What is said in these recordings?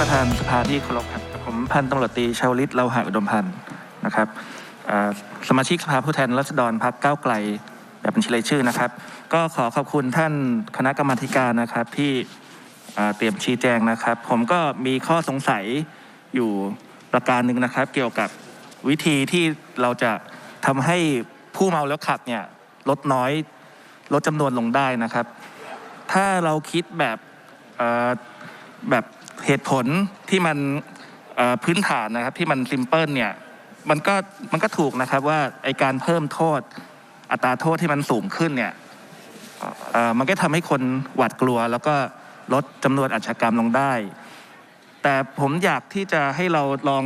ประธานสภาที่เคารพครับผมพันตำรวจตรีชาวลิตเราหะอุดมพันธ์นะครับสมาชิกสภาผู้แทนราษฎรพรรคก้าวไกลแบบบัญชีรายชื่อนะครับ ก็ขอขอบคุณท่านคณะกรรมาธิการนะครับที่เตรียมชี้แจงนะครับ ผมก็มีข้อสงสัยอยู่ประการหนึ่งนะครับ เกี่ยวกับวิธีที่เราจะทำให้ผู้เมาแล้วขับเนี่ยลดน้อยลดจำนวนลงได้นะครับ ถ้าเราคิดแบบแบบ เหตุผลที่มันพื้นฐานนะครับที่มันซิมเพิลเนี่ยมันก็มันก็ถูกนะครับว่าไอการเพิ่มโทษอัตราโทษที่มันสูงขึ้นเนี่ยมันก็ทำให้คนหวาดกลัว แล้วก็ลดจำนวนอาชญากรรมลงได้ แต่ผมอยากที่จะให้เราลอง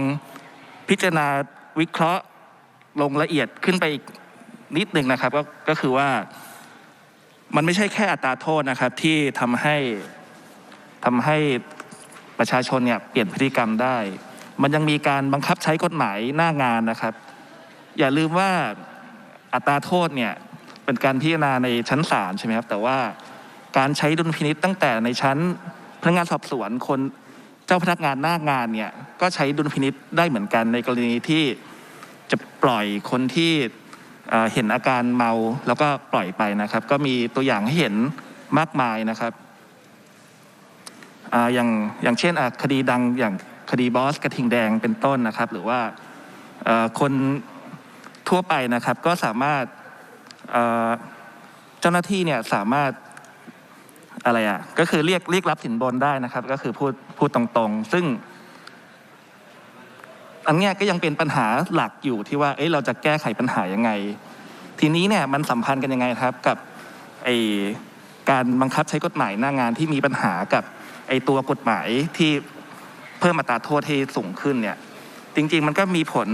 พิจารณาวิเคราะห์ลงละเอียดขึ้นไปอีกนิดหนึ่งนะครับก็ก็คือว่ามันไม่ใช่แค่อัตราโทษนะครับที่ทำให้ทำให้ ประชาชนเนี่ยเปลี่ยนพฤติกรรมได้ มันยังมีการบังคับใช้กฎหมายหน้างานนะครับ อย่าลืมว่าอัตราโทษเนี่ยเป็นการพิจารณาในชั้นศาลใช่ไหมครับแต่ว่าการใช้ดุลพินิษตั้งแต่ในชั้นพนักงานสอบสวนคนเจ้าพนักงานหน้างานเนี่ยก็ใช้ดุลพินิษได้เหมือนกันในกรณีที่จะปล่อยคนที่เห็นอาการเมาแล้วก็ปล่อยไปนะครับ ก็มีตัวอย่างให้เห็นมากมายนะครับ อย่างอย่างเช่นคดีดังอย่างคดีบอสกระทิงแดงเป็นต้นนะครับ หรือว่าคนทั่วไปนะครับก็สามารถเจ้าหน้าที่เนี่ยสามารถอะไรอะก็คือเรียกเรียกรับสินบนได้นะครับ ก็คือพูดพูดตรงๆ ซึ่งอันนี้ก็ยังเป็นปัญหาหลักอยู่ที่ว่า เอ้ยเราจะแก้ไขปัญหายังไง ทีนี้เนี่ยมันสัมพันธ์กันยังไงครับกับไอการบังคับใช้กฎหมายหน้างานที่มีปัญหากับ ไอตัวกฎหมายที่เพิ่มอัตราโทษให้สูงขึ้นเนี่ยจริง ๆ มันก็มีผล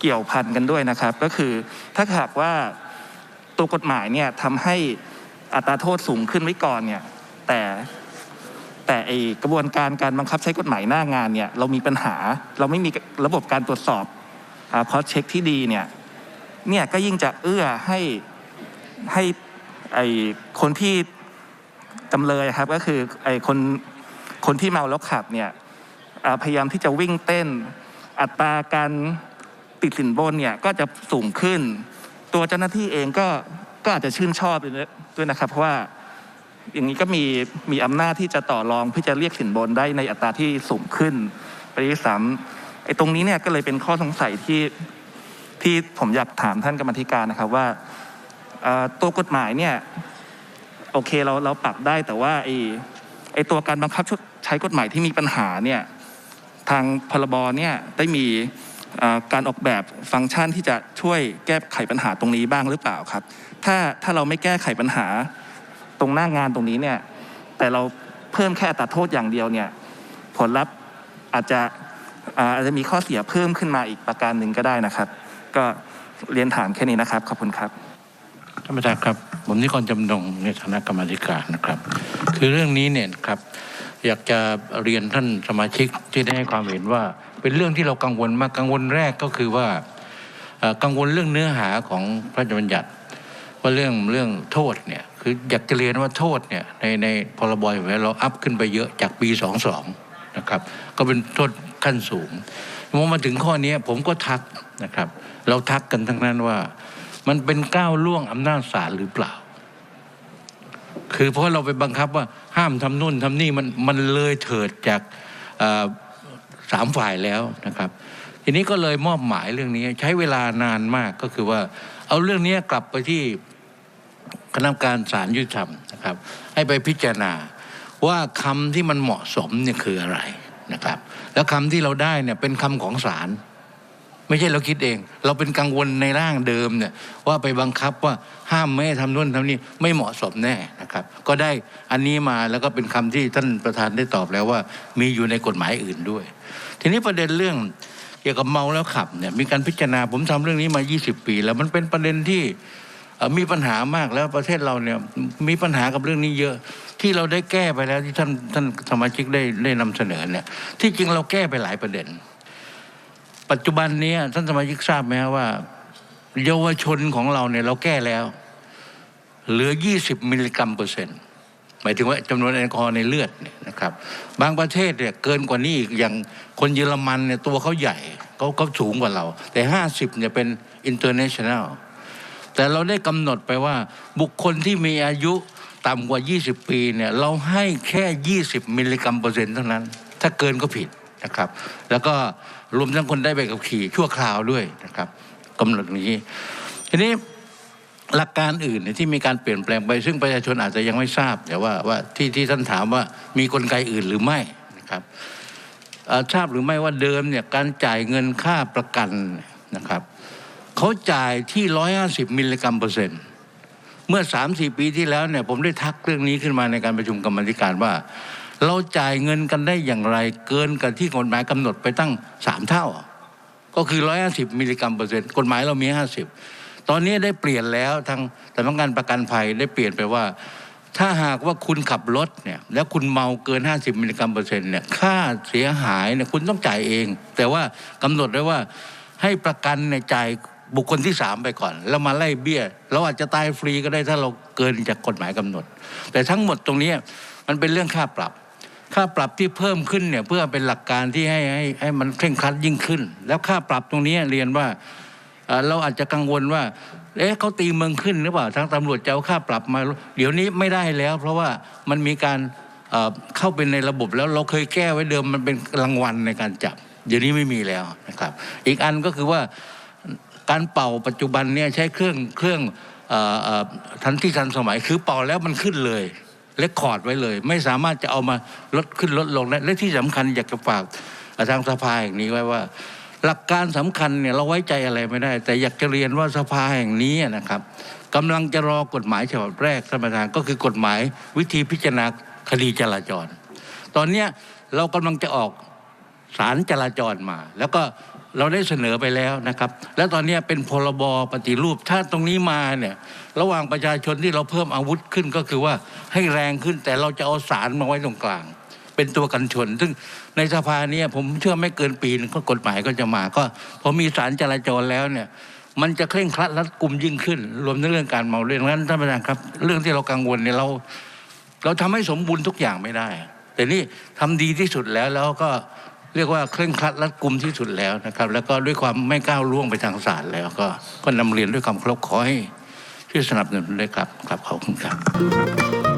เกี่ยวพันกันด้วยนะครับ ก็คือถ้าหากว่าตัวกฎหมายเนี่ยทำให้อัตราโทษสูงขึ้นไว้ก่อนเนี่ยแต่แต่ไอกระบวนการการบังคับใช้กฎหมายหน้างานเนี่ยเรามีปัญหาเราไม่มีระบบการตรวจสอบคอสเช็คที่ดีเนี่ยเนี่ยก็ยิ่งจะเอื้อให้ให้ไอคนที่ จำเลยครับก็คือไอ้คนคนที่เมาแล้วขับเนี่ยพยายามที่จะวิ่งเต้นอัตราการติดสินบนเนี่ยก็จะสูงขึ้น ตัวเจ้าหน้าที่เองก็ก็อาจจะชื่นชอบด้วยนะครับ เพราะว่าอย่างนี้ก็มีมีอำนาจที่จะต่อรองเพื่อจะเรียกสินบนได้ในอัตราที่สูงขึ้นไปที่สามไอ้ตรงนี้เนี่ยก็เลยเป็นข้อสงสัยที่ที่ผมอยากถามท่านกรรมธิการนะครับว่าตัวกฎหมายเนี่ย โอเคเราเราปรับได้แต่ว่าไอ้ไอ้ตัวการบังคับใช้กฎหมายที่มีปัญหาเนี่ยทางพรบเนี่ยได้มีการออกแบบฟังก์ชันที่จะช่วยแก้ไขปัญหาตรงนี้บ้างหรือเปล่าครับ ถ้าถ้าเราไม่แก้ไขปัญหาตรงหน้างานตรงนี้เนี่ยแต่เราเพิ่มแค่อัตราโทษอย่างเดียวเนี่ยผลลัพธ์อาจจะอาจจะมีข้อเสียเพิ่มขึ้นมาอีกประการหนึ่งก็ได้นะครับ ก็เรียนถามแค่นี้นะครับ ขอบคุณครับานประธานครับ ผมนิกรจำนงในฐานะกรรมธิการนะครับ คือเรื่องนี้เนี่ยครับ อยากจะเรียนท่านสมาชิกที่ได้ให้ความเห็นว่า เป็นเรื่องที่เรากังวลมากกังวลแรกก็คือว่ากังวลเรื่องเนื้อหาของพระราชบัญญัติว่าเรื่องเรื่องโทษเนี่ยคืออยากจะเรียนว่าโทษเนี่ยในในพรบอยู่แล้วเราอัพขึ้นไปเยอะจากปี 22นะครับ ก็เป็นโทษขั้นสูงพอมาถึงข้อนี้ผมก็ทักนะครับ เราทักกันทั้งนั้นว่า มันเป็นก้าวล่วงอำนาจศาลหรือเปล่า คือเพราะเราไปบังคับว่าห้ามทำนู่นทำนี่มันมันเลยเถิดจากสามฝ่ายแล้วนะครับ ทีนี้ก็เลยมอบหมายเรื่องนี้ใช้เวลานานมากก็คือว่า เอาเรื่องนี้กลับไปที่คณะกรรมการศาลยุติธรรมนะครับ ให้ไปพิจารณาว่าคำที่มันเหมาะสมเนี่ยคืออะไรนะครับ แล้วคำที่เราได้เนี่ยเป็นคำของศาล ไม่ใช่เราคิดเอง เราเป็นกังวลในร่างเดิมเนี่ยว่าไปบังคับว่าห้ามไม่ให้ทำนู่นทำนี่ไม่เหมาะสมแน่นะครับ ก็ได้อันนี้มาแล้วก็เป็นคำที่ท่านประธานได้ตอบแล้วว่า มีอยู่ในกฎหมายอื่นด้วย ทีนี้ประเด็นเรื่องเกี่ยวกับเมาแล้วขับเนี่ยมีการพิจารณาผมทำเรื่องนี้มา 20 ปี แล้วมันเป็นประเด็นที่มีปัญหามากแล้วประเทศเราเนี่ยมีปัญหากับเรื่องนี้เยอะ ที่เราได้แก้ไปแล้วที่ท่านท่านสมาชิกได้ได้นำเสนอเนี่ยที่จริงเราแก้ไปหลายประเด็น ปัจจุบันนี้ท่านสมาชิกทราบไหมครับว่า เยาวชนของเราเนี่ยเราแก้แล้ว เหลือ 20 มิลลิกรัมเปอร์เซ็นต์หมายถึงว่าจำนวนแอลกอฮอล์ในเลือดเนี่ยนะครับ บางประเทศเนี่ยเกินกว่านี้อีกอย่างคนเยอรมันเนี่ยตัวเขาใหญ่เขาเขาสูงกว่าเรา แต่ 50เนี่ยเป็น international แต่เราได้กำหนดไปว่าบุคคลที่มีอายุต่ำกว่า 20 ปีเนี่ยเราให้แค่ 20 มิลลิกรัมเปอร์เซ็นต์เท่านั้น ถ้าเกินก็ผิด นะครับ แล้วก็รวมทั้งคนได้ใบขับขี่ชั่วคราวด้วยนะครับกำหนดนี้ทีนี้หลักการอื่นที่มีการเปลี่ยนแปลงไป ซึ่งประชาชนอาจจะยังไม่ทราบแต่ว่าว่าที่ที่ท่านถามว่ามีกลไกอื่นหรือไม่นะครับทราบหรือไม่ว่าเดิมเนี่ยการจ่ายเงินค่าประกันนะครับเขาจ่ายที่ 150 มิลลิกรัมเปอร์เซ็นต์เมื่อ 3-4 ปีที่แล้วเนี่ยผมได้ทักเรื่องนี้ขึ้นมาในการประชุมกรรมธิการว่า เราจ่ายเงินกันได้อย่างไร เกินกับที่กฎหมายกำหนดไปตั้ง3เท่า ก็คือ150มิลลิกรัมเปอร์เซ็นต์กฎหมายเรามี50ตอนนี้ได้เปลี่ยนแล้วทางสำนักงานประกันภัยได้เปลี่ยนไปว่า ถ้าหากว่าคุณขับรถเนี่ยแล้วคุณเมาเกิน 50 มิลลิกรัมเปอร์เซ็นต์เนี่ยค่าเสียหายเนี่ยคุณต้องจ่ายเอง แต่ว่ากำหนดไว้ว่าให้ประกันเนี่ยจ่ายบุคคลที่สามไปก่อน แล้วมาไล่เบี้ยเราอาจจะตายฟรีก็ได้ถ้าเราเกินจากกฎหมายกำหนด แต่ทั้งหมดตรงนี้มันเป็นเรื่องค่าปรับ ค่าปรับที่เพิ่มขึ้นเนี่ยเพื่อเป็นหลักการที่ให้ให้ให้มันเคร่งครัดยิ่งขึ้น แล้วค่าปรับตรงนี้เรียนว่าเราอาจจะกังวลว่าเอ๊ะเขาตีเมืองขึ้นหรือเปล่าทางตำรวจจะเอาค่าปรับมา เดี๋ยวนี้ไม่ได้แล้ว เพราะว่ามันมีการเข้าไปในระบบแล้วเราเคยแก้ไว้เดิมมันเป็นรางวัลในการจับ เดี๋ยวนี้ไม่มีแล้วนะครับ อีกอันก็คือว่าการเป่าปัจจุบันเนี่ยใช้เครื่องเครื่องอทันที่ทันสมัยคือเป่าแล้วมันขึ้นเลย เลคคอร์ดไว้เลย ไม่สามารถจะเอามาลดขึ้นลดลงได้และที่สำคัญอยากจะฝากทางสภาแห่งนี้ไว้ว่า หลักการสำคัญเนี่ยเราไว้ใจอะไรไม่ได้ แต่อยากจะเรียนว่าสภาแห่งนี้นะครับกำลังจะรอกฎหมายฉบับแรกท่านประธานก็คือกฎหมายวิธีพิจารณาคดีจราจร ตอนเนี้ยเรากำลังจะออกสารจราจรมา แล้วก็ เราได้เสนอไปแล้วนะครับ แล้วตอนนี้เป็นพรบปฏิรูป ถ้าตรงนี้มาเนี่ยระหว่างประชาชนที่เราเพิ่มอาวุธขึ้นก็คือว่าให้แรงขึ้นแต่เราจะเอาสารมาไว้ตรงกลาง เป็นตัวกันชน ซึ่งในสภาเนี่ยผมเชื่อไม่เกินปีหนึงก็กฎหมายก็จะมาก็พอมีสารจราจรแล้วเนี่ยมันจะเคร่งครัดรัดกุมยิ่งขึ้น รวมทั้งเรื่องการเมาเรื่องนั้นท่านประธานครับ เรื่องที่เรากังวลเนี่ยเรา เราทำให้สมบูรณ์ทุกอย่างไม่ได้ แต่นี่ทำดีที่สุดแล้วแล้วก็ เรียกว่าเคร่งครัดรัดกุมที่สุดแล้วนะครับ แล้วก็ด้วยความไม่ก้าวล่วงไปทางศาลแล้ว ก็ก็นำเรียนด้วยความเคารพขอให้ช่วยสนับสนุนด้วยครับครับขอบคุณครับ